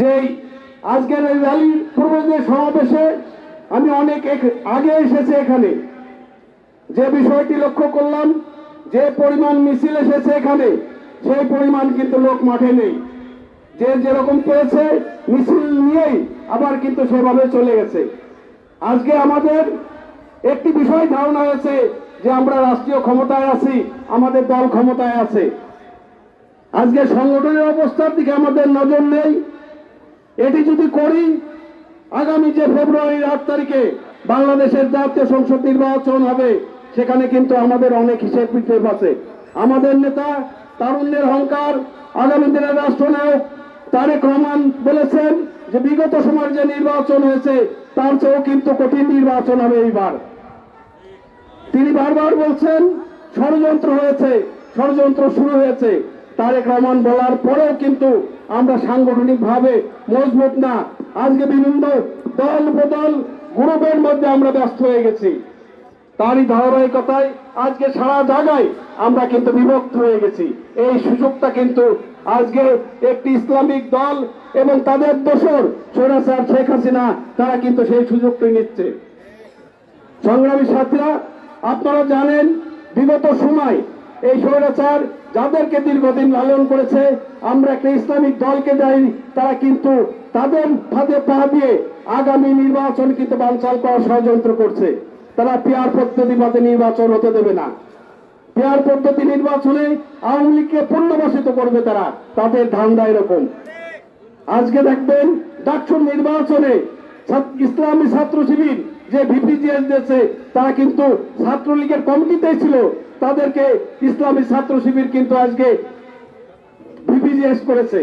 যে আজকের এই র্যালির পূর্বে সমাবেশে আমি অনেক আগে এসেছে এখানে। যে বিষয়টি লক্ষ্য করলাম, যে পরিমাণ মিছিল এসেছে এখানে, সেই পরিমাণ কিন্তু লোক মাঠে নেই। যে যেরকম পেয়েছে মিছিল নিয়েই আবার কিন্তু সেভাবে চলে গেছে। আজকে আমাদের একটি বিষয় ধারণা হয়েছে যে আমরা রাষ্ট্রীয় ক্ষমতায় আছি, আমাদের দল ক্ষমতায় আছে। আজকে সংগঠনের অবস্থার দিকে আমাদের নজর নেই। এটি যদি করি, আগামী যে ফেব্রুয়ারির আট তারিখে বাংলাদেশের জাতীয় সংসদ নির্বাচন হবে, সেখানে কিন্তু আমাদের অনেক হিসেব পিঠে আছে। আমাদের নেতা তারুণ্যের অহংকার, আগামী দিনের রাষ্ট্রনায়ক তারেক রহমান বলেছেন যে, বিগত সময়ের যে নির্বাচন হয়েছে, তার চেয়েও কিন্তু কঠিন নির্বাচন হবে এইবার। তিনি বারবার বলছেন, ষড়যন্ত্র হয়েছে, ষড়যন্ত্র শুরু হয়েছে। তারেক রহমান বলার পরেও কিন্তু আমরা সাংগঠনিক ভাবে মজবুত না। আজকে বিভিন্ন দল বদল গ্রুপের মধ্যে আমরা ব্যস্ত হয়ে গেছি। তারই ধারাবাহিকতায় আজকে সারা জায়গায় আমরা কিন্তু বিভক্ত হয়ে গেছি। এই সুযোগটা কিন্তু আজকে একটি ইসলামিক দল এবং তাদের দোসর সৈরাসার শেখ হাসিনা, তারা কিন্তু সেই সুযোগটি নিচ্ছে। সংগ্রামী সাথীরা, আপনারা জানেন, বিগত সময় এই স্বৈরাচার যাদেরকে দীর্ঘদিন লালন করেছে, আমরা একটা ইসলামিক দলকে যাই তারা কিন্তু তাদের ফাঁদে পা দিয়ে আগামী নির্বাচন কিন্তু বানচাল করার ষড়যন্ত্র করছে। তারা পেয়ার পদ্ধতি মতে নির্বাচন হতে দেবে না। পেয়ার পদ্ধতি নির্বাচনে আওয়ামী লীগকে পুনর্বাসিত করবে তারা, তাদের ধান্দা এরকম। আজকে দেখবেন, ডাকসুর নির্বাচনে ইসলামী ছাত্র শিবির যে ভিপিজিএস দিয়েছে তারা কিন্তু ছাত্রলীগের কমিটিতে ছিল। তাদেরকে ইসলামী ছাত্র শিবির কিন্তু আজকে ভিপিজিএস করেছে।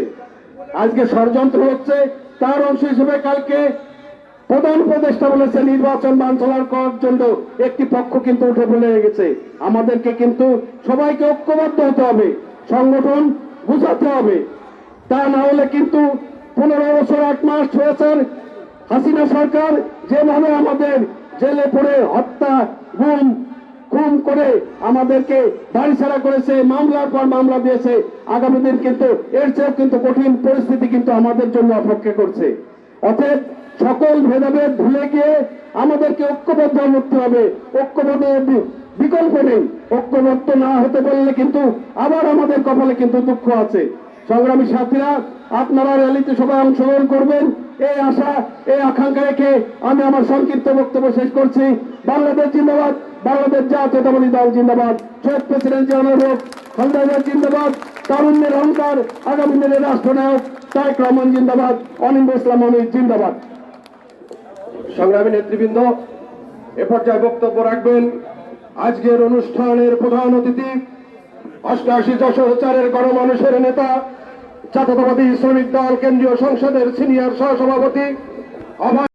আজকে ষড়যন্ত্র হচ্ছে। তার অংশ হিসেবে কালকে প্রধান উপদেষ্টা বলেছে নির্বাচন বাঞ্ছলার করার জন্য একটি পক্ষ কিন্তু উঠে পড়ে গেছে। আমাদেরকে কিন্তু সবাইকে ঐক্যবদ্ধ হতে হবে, সংগঠন বুঝাতে হবে। তা না হলে কিন্তু পনেরো বছর, আট মাস হয়েছে হাসিনা সরকার যেভাবে আমাদের জেলে পড়ে হত্যা গুম খুন করে আমাদেরকে বাড়ি ছাড়া করেছে, মামলার পর মামলা দিয়েছে। আগামী দিন কিন্তু এর চেয়েও কিন্তু কঠিন পরিস্থিতি কিন্তু আমাদের জন্য অপেক্ষা করছে। অতএব সকল ভেদাভেদ ভুলে গিয়ে আমাদেরকে ঐক্যবদ্ধ করতে হবে। ঐক্যবদ্ধের বি- বিকল্প নেই। ঐক্যবদ্ধ না হতে পারলে কিন্তু আবার আমাদের কপালে কিন্তু দুঃখ আছে। সংগ্রামী সাথীরা, আপনারা র্যালিতে সবাই অংশগ্রহণ করবেন। এই আশা, এই আকাঙ্ক্ষা রেখে আমি আমার সংক্ষিপ্ত বক্তব্য শেষ করছি। বাংলাদেশ জিন্দাবাদ, বাংলাদেশ জাতীয়তাবাদী দল জিন্দাবাদ। শহীদ প্রেসিডেন্ট জনরোগ খালদা জিন্দাবাদ। তারুণ্যের অহংকার আগামী দিনের রাষ্ট্রনায়ক তারেক রহমান জিন্দাবাদ। অনিন্দ ইসলাম অমিত জিন্দাবাদ। সংগ্রামী নেতৃবৃন্দ, এ পর্যায়ে বক্তব্য রাখবেন আজকের অনুষ্ঠানের প্রধান অতিথি অষ্টআশি যশোর চারের গণমানুষের নেতা জাতীয়তাবাদী শ্রমিক দল কেন্দ্রীয় সংসদের সিনিয়র সহসভাপতি